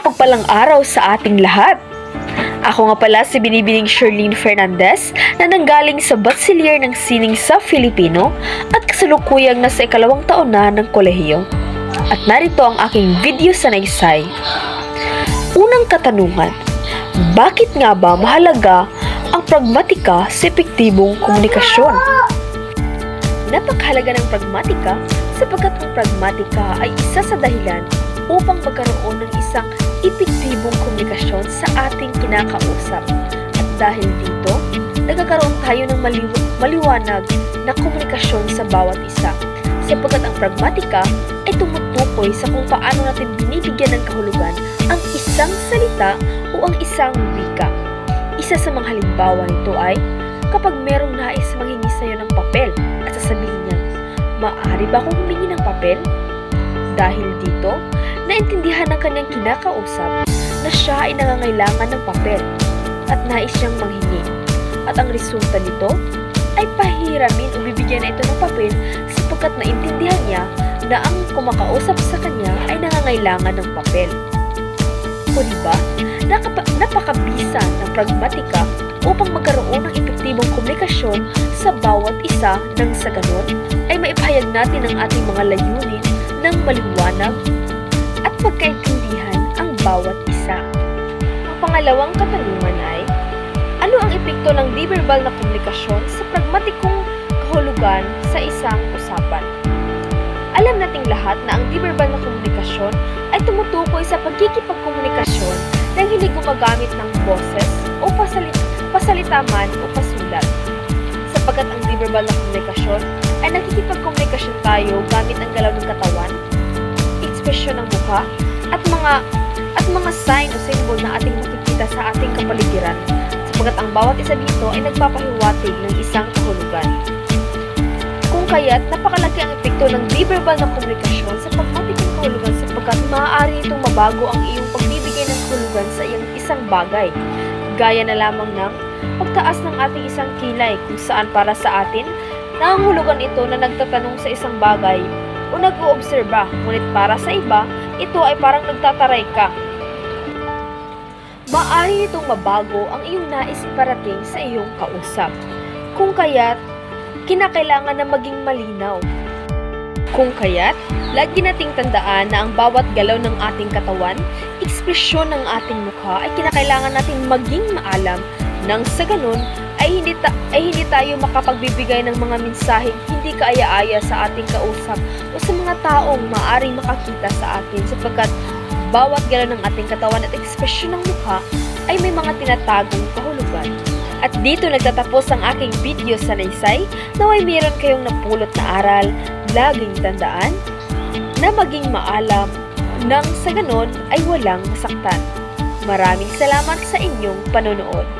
mapagpalang araw sa ating lahat. Ako nga pala si Binibining Sherlyn Fernandez na nanggaling sa Bachelier ng Sining sa Filipino at kasalukuyang nasa ikalawang taon na ng kolehiyo. At narito ang aking video sa naysay. Unang katanungan, bakit nga ba mahalaga ang pragmatika sa epektibong komunikasyon? Napakahalaga ng pragmatika sapagkat ang pragmatika ay isa sa dahilan upang magkaroon ng isang epektibong komunikasyon sa ating kinakausap. At dahil dito, nagkakaroon tayo ng maliw- maliwanag na komunikasyon sa bawat isa. Sapagkat ang pragmatika ay tumutukoy sa kung paano natin binibigyan ng kahulugan ang isang salita o ang isang wika. Isa sa mga halimbawa nito ay kapag merong nais manghingi sa'yo ng papel at sasabihin niya, maaari ba akong humingi ng papel? Dahil dito, naintindihan ng kanyang kinakausap na siya ay nangangailangan ng papel at nais siyang manghingi. At ang resulta nito ay pahiramin o bibigyan na ito ng papel sapagkat naintindihan niya na ang kumakausap sa kanya ay nangangailangan ng papel. O diba, nakapa- napakabisa ng pragmatika upang magkaroon ng epektibong komunikasyon sa bawat isa nang sa ganon ay maipahayag natin ang ating mga layunin ng maliwanag at pagkaintindihan ang bawat isa. Ang pangalawang katanungan ay, ano ang epekto ng di-verbal na komunikasyon sa pragmatikong kahulugan sa isang usapan? Alam nating lahat na ang di-verbal na komunikasyon ay tumutukoy sa pagkikipagkomunikasyon na hindi gumagamit ng boses o pasalit pasalita man o pasulat. Sapagkat ang di-verbal na komunikasyon ay nakikipagkomunikasyon tayo gamit ang galaw ng katawan, ekspresyon ng mukha, at mga at mga sign o symbol na ating makikita sa ating kapaligiran sapagkat ang bawat isa dito ay nagpapahiwatig ng isang kahulugan. Kung kaya't napakalaki ang epekto ng di-verbal na komunikasyon sa pagmatikong kahulugan sapagkat maaari itong mabago ang iyong pagbibigay ng kahulugan sa iyong isang bagay. Gaya na lamang ng pagtaas ng ating isang kilay kung saan para sa atin, nangangahulugan ito na nagtatanong sa isang bagay o nag-oobserba, ngunit para sa iba, ito ay parang nagtataray ka. Maaari nitong mabago ang iyong nais iparating sa iyong kausap. Kung kaya't, kinakailangan na maging malinaw. Kung kaya't, lagi nating tandaan na ang bawat galaw ng ating katawan, ekspresyon ng ating mukha ay kinakailangan nating maging maalam nang sa ganun ay hindi, ta- ay hindi tayo makapagbibigay ng mga mensaheng hindi kaaya-aya sa ating kausap o sa mga taong maaring makakita sa atin sapagkat bawat galaw ng ating katawan at ekspresyon ng mukha ay may mga tinatagong kahulugan. At dito nagtatapos ang aking video sa Naysay na may meron kayong napulot na aral, laging tandaan na maging maalam nang sa ganon ay walang masaktan. Maraming salamat sa inyong panonood.